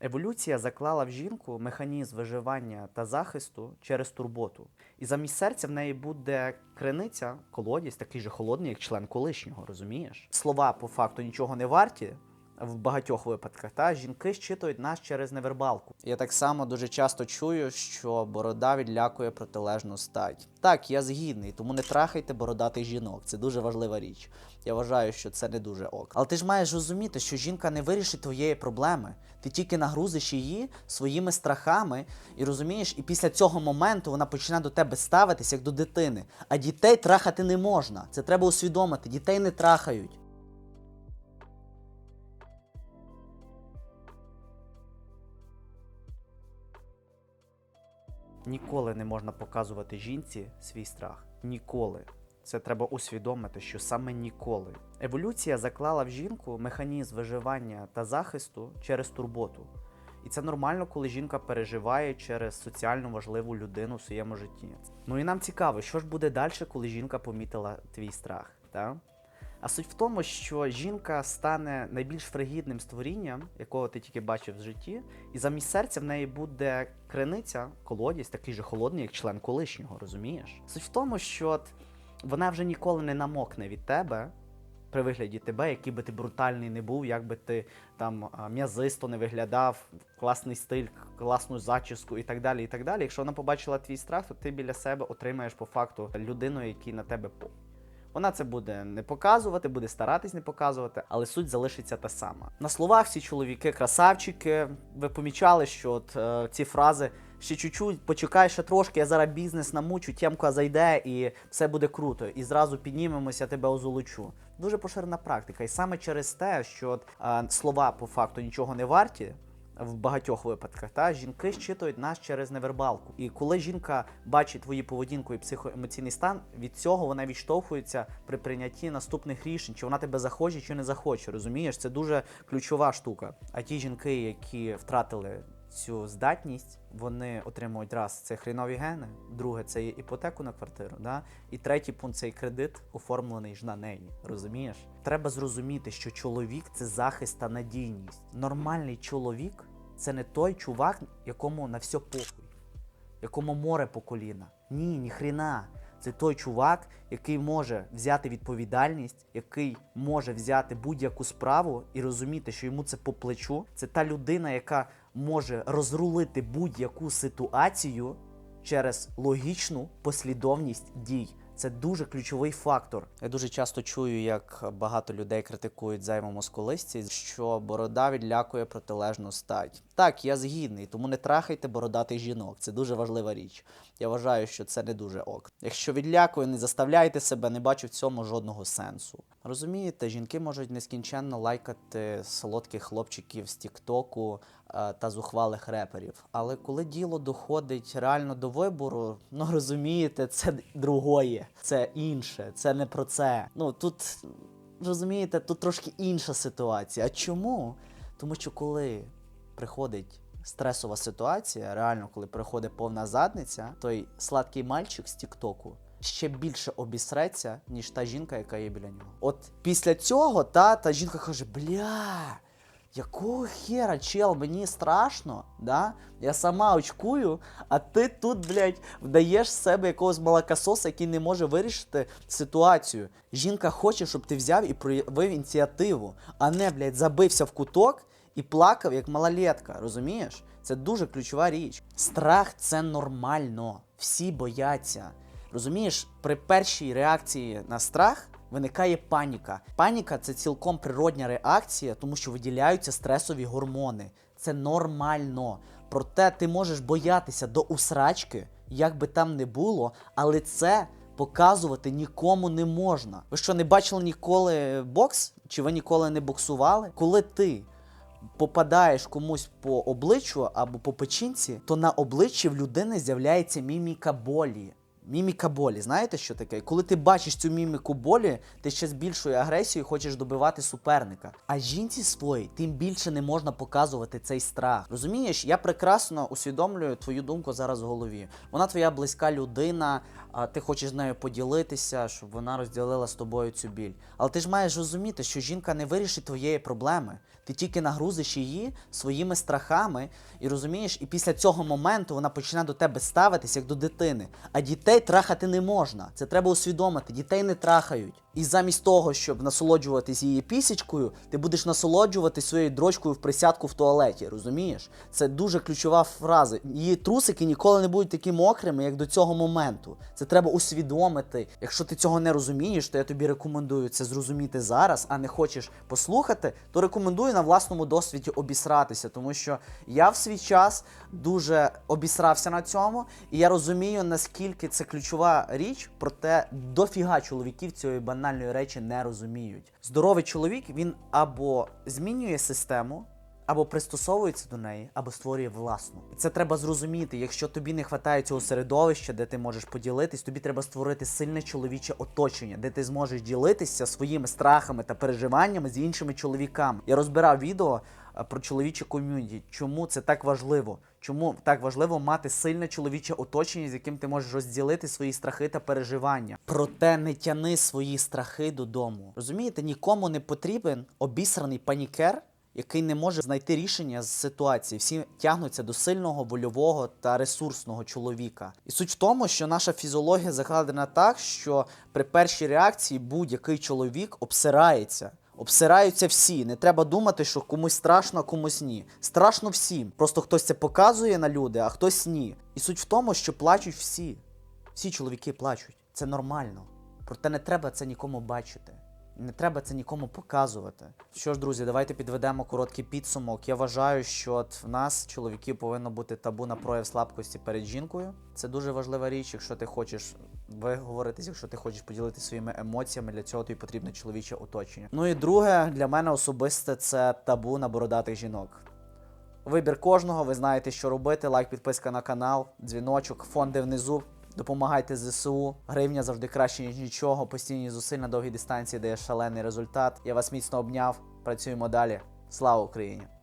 Еволюція заклала в жінку механізм виживання та захисту через турботу. І замість серця в неї буде криниця, колодязь, такий же холодний, як член колишнього, розумієш? Слова по факту нічого не варті. В багатьох випадках та жінки щитують нас через невербалку. Я так само дуже часто чую, що борода відлякує протилежну стать. Так, я згідний, тому не трахайте бородатих жінок. Це дуже важлива річ. Я вважаю, що це не дуже ок. Але ти ж маєш розуміти, що жінка не вирішить твоєї проблеми. Ти тільки нагрузиш її своїми страхами і розумієш, і після цього моменту вона почне до тебе ставитись як до дитини. А дітей трахати не можна. Це треба усвідомити. Дітей не трахають. Ніколи не можна показувати жінці свій страх. Ніколи. Це треба усвідомити, що саме ніколи. Еволюція заклала в жінку механізм виживання та захисту через турботу. І це нормально, коли жінка переживає через соціально важливу людину в своєму житті. Ну і нам цікаво, що ж буде далі, коли жінка помітила твій страх. Та? А суть в тому, що жінка стане найбільш фригідним створінням, якого ти тільки бачив в житті, і замість серця в неї буде криниця, колодязь, такий же холодний, як член колишнього, розумієш? Суть в тому, що от вона вже ніколи не намокне від тебе. При вигляді тебе, який би ти брутальний не був, як би ти там м'язисто не виглядав, класний стиль, класну зачіску і так далі. і так далі. Якщо вона побачила твій страх, то ти біля себе отримаєш по факту людину, який на тебе по. Вона це буде не показувати, буде старатись не показувати, але суть залишиться та сама. На словах всі чоловіки красавчики. Ви помічали, що от е, ці фрази ще чуть-чуть, почекай ще трошки, я зараз бізнес намучу, тємка зайде і все буде круто. І зразу піднімемося, тебе озолочу. Дуже поширена практика. І саме через те, що от, е, слова по факту нічого не варті. В багатьох випадках та жінки щитують нас через невербалку. І коли жінка бачить твою поведінку і психоемоційний стан, від цього вона відштовхується при прийнятті наступних рішень, чи вона тебе захоче, чи не захоче. Розумієш, це дуже ключова штука. А ті жінки, які втратили цю здатність, вони отримують раз це хрінові гени, друге це є іпотеку на квартиру. Да? І третій пункт цей кредит оформлений ж на неї. Розумієш? Треба зрозуміти, що чоловік це захист та надійність. Нормальний чоловік це не той чувак, якому на все похуй, якому море по коліна. Ні, ніхрена. Це той чувак, який може взяти відповідальність, який може взяти будь-яку справу і розуміти, що йому це по плечу. Це та людина, яка може розрулити будь-яку ситуацію через логічну послідовність дій. Це дуже ключовий фактор. Я дуже часто чую, як багато людей критикують займу мускулисті, що борода відлякує протилежну стать. Так, я згідний, тому не трахайте бородатих жінок. Це дуже важлива річ. Я вважаю, що це не дуже ок. Якщо відлякує, не заставляйте себе, не бачу в цьому жодного сенсу. Розумієте, жінки можуть нескінченно лайкати солодких хлопчиків з Тіктоку та зухвалих реперів. Але коли діло доходить реально до вибору, ну розумієте, це другое, це інше, це не про це. Ну тут розумієте, тут трошки інша ситуація. А чому? Тому що коли приходить стресова ситуація, реально, коли приходить повна задниця, той сладкий мальчик з Тіктоку ще більше обісреться, ніж та жінка, яка є біля нього. От після цього та, та жінка каже: бля. Якого хера, чел, мені страшно, да? Я сама очкую, а ти тут, блядь, вдаєш з себе якогось молокососа, який не може вирішити ситуацію. Жінка хоче, щоб ти взяв і проявив ініціативу, а не, блядь, забився в куток і плакав як малолетка, розумієш? Це дуже ключова річ. Страх це нормально. Всі бояться. Розумієш, при першій реакції на страх виникає паніка. Паніка це цілком природня реакція, тому що виділяються стресові гормони. Це нормально. Проте ти можеш боятися до усрачки, як би там не було, але це показувати нікому не можна. Ви що, не бачили ніколи бокс? Чи ви ніколи не боксували? Коли ти попадаєш комусь по обличчю або по печінці, то на обличчі в людини з'являється міміка болі. Міміка болі, знаєте, що таке? Коли ти бачиш цю міміку болі, ти ще з більшою агресією хочеш добивати суперника. А жінці своїй тим більше не можна показувати цей страх. Розумієш, я прекрасно усвідомлюю твою думку зараз в голові. Вона твоя близька людина, а ти хочеш з нею поділитися, щоб вона розділила з тобою цю біль. Але ти ж маєш розуміти, що жінка не вирішить твоєї проблеми. Ти тільки нагрузиш її своїми страхами і розумієш, і після цього моменту вона почне до тебе ставитись як до дитини. А дітей трахати не можна. Це треба усвідомити. Дітей не трахають. І замість того, щоб насолоджуватись її пісічкою, ти будеш насолоджуватись своєю дрочкою в присядку в туалеті. Розумієш? Це дуже ключова фраза. Її трусики ніколи не будуть такі мокрими, як до цього моменту. Це треба усвідомити. Якщо ти цього не розумієш, то я тобі рекомендую це зрозуміти зараз, а не хочеш послухати, то рекомендую на власному досвіді обісратися, тому що я в свій час дуже обісрався на цьому, і я розумію, наскільки це ключова річ, проте дофіга чоловіків цієї банальної речі не розуміють. Здоровий чоловік він або змінює систему. Або пристосовується до неї, або створює власну. Це треба зрозуміти. Якщо тобі не вистачає цього середовища, де ти можеш поділитись, тобі треба створити сильне чоловіче оточення, де ти зможеш ділитися своїми страхами та переживаннями з іншими чоловіками. Я розбирав відео про чоловіче ком'юніті. Чому це так важливо? Чому так важливо мати сильне чоловіче оточення, з яким ти можеш розділити свої страхи та переживання? Проте не тяни свої страхи додому. Розумієте, нікому не потрібен обісраний панікер, який не може знайти рішення з ситуації. Всі тягнуться до сильного, вольового та ресурсного чоловіка. І суть в тому, що наша фізіологія закладена так, що при першій реакції будь-який чоловік обсирається. Обсираються всі. Не треба думати, що комусь страшно, а комусь ні. Страшно всім. Просто хтось це показує на люди, а хтось ні. І суть в тому, що плачуть всі. Всі чоловіки плачуть. Це нормально. Проте не треба це нікому бачити. Не треба це нікому показувати. Що ж, друзі, давайте підведемо короткий підсумок. Я вважаю, що от в нас, чоловіків, повинно бути табу на прояв слабкості перед жінкою. Це дуже важлива річ, якщо ти хочеш виговоритись, якщо ти хочеш поділитися своїми емоціями, для цього тобі потрібне чоловіче оточення. Ну і друге, для мене особисте це табу на бородатих жінок. Вибір кожного, ви знаєте, що робити. Лайк, підписка на канал, дзвіночок, фонди внизу. Допомагайте ЗСУ. Гривня завжди краще, ніж нічого. Постійні зусиль на довгій дистанції дає шалений результат. Я вас міцно обняв. Працюємо далі. Слава Україні!